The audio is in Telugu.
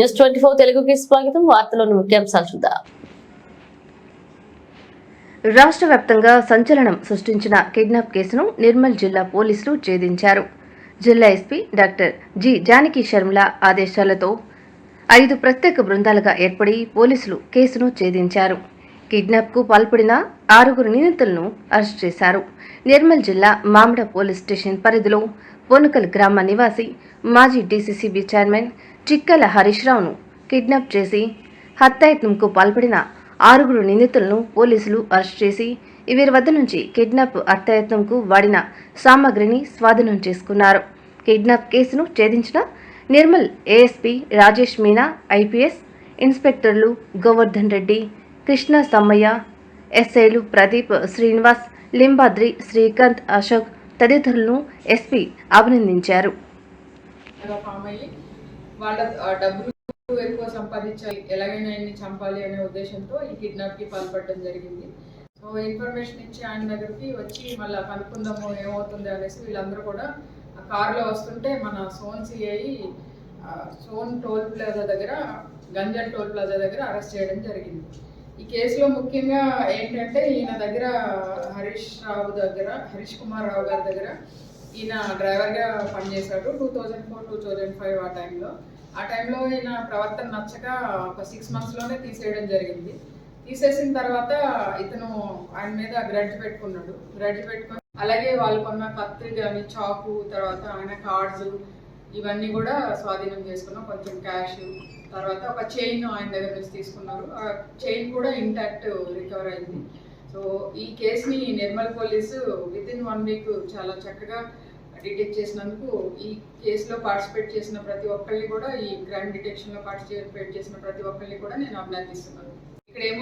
న్యూస్ ట్వంటీ ఫోర్ తెలుగుకి స్వాగతం. వార్తలోని ముఖ్యాంశాలు చూద్దాం. రాష్ట్ర వ్యాప్తంగా సంచలనం సృష్టించిన కిడ్నాప్ కేసును నిర్మల్ జిల్లా పోలీసులు ఛేదించారు. జిల్లా ఎస్పీ డాక్టర్ జి జానకి శర్మల ఆదేశాలతో ఐదు ప్రత్యేక బృందాలుగా ఏర్పడి పోలీసులు కేసును ఛేదించారు. కిడ్నాప్కు పాల్పడిన ఆరుగురు నిందితులను అరెస్ట్ చేశారు. నిర్మల్ జిల్లా మామిడ పోలీస్ స్టేషన్ పరిధిలో పోనకల్ గ్రామ నివాసి మాజీ డీసీసీబీ చైర్మన్ చిక్కల హరీష్ రావును కిడ్నాప్ చేసి హత్యాయత్నంకు పాల్పడిన ఆరుగురు నిందితులను పోలీసులు అరెస్ట్ చేసి వీరి వద్ద నుంచి కిడ్నాప్ హత్యాయత్నంకు వాడిన సామాగ్రిని స్వాధీనం చేసుకున్నారు. కిడ్నాప్ కేసును ఛేదించిన నిర్మల్ ఏఎస్పీ రాజేష్ మీనా ఐపీఎస్ ఇన్స్పెక్టర్లు గోవర్ధన్ రెడ్డి కృష్ణ సమ్మయ్య ఎస్ఐలు ప్రదీప్ శ్రీనివాస్ లింబాద్రి శ్రీకాంత్ అశోక్ తదితరులను ఎస్పీ అభినందించారు. వాళ్ళ డబ్బులు ఎక్కువ సంపాదించాలి ఎలాగైనా ఆయన్ని చంపాలి అనే ఉద్దేశంతో ఈ కిడ్నాప్కి పాల్పడడం జరిగింది. సో ఇన్ఫర్మేషన్ ఇచ్చి ఆయన దగ్గరికి వచ్చి మళ్ళీ కనుక్కుందాము ఏమవుతుంది అనేసి వీళ్ళందరూ కూడా ఆ కారులో వస్తుంటే మన Son CI Sone toll plaza దగ్గర గంజల్ టోల్ ప్లాజా దగ్గర అరెస్ట్ చేయడం జరిగింది. ఈ కేసులో ముఖ్యంగా ఏంటంటే ఈయన దగ్గర హరీష్ రావు దగ్గర హరీష్ కుమార్ రావు గారి దగ్గర ఈయన డ్రైవర్గా పనిచేశాడు two thousand four two thousand five ఆ టైంలో ఆ టైంలో ఈయన ప్రవర్తన నచ్చక ఒక సిక్స్ మంత్స్లోనే తీసేయడం జరిగింది. తీసేసిన తర్వాత ఇతను ఆయన మీద గ్రడ్జ్ పెట్టుకున్నాడు. గ్రడ్జ్ పెట్టుకొని అలాగే వాళ్ళు కొన్న కత్తి కానీ చాకు తర్వాత ఆయన కార్డ్స్ ఇవన్నీ కూడా స్వాధీనం చేసుకున్నాం. కొంచెం క్యాష్ తర్వాత ఒక చైన్ ఆయన దగ్గర నుంచి తీసుకున్నారు. ఆ చైన్ కూడా ఇంటాక్ట్ రికవర్ అయింది. సో ఈ కేసుని Nirmal police within one week చాలా చక్కగా డిటెక్ట్ చేసినందుకు ఈ కేసులో పార్టిసిపేట్ చేసిన ప్రతి ఒక్కరిని కూడా ఈ క్రైమ్ డిటెక్షన్లో పార్టిసిపేట్ చేసిన ప్రతి ఒక్కరిని కూడా నేను అభినందిస్తున్నాను. ఇక్కడ ఏమో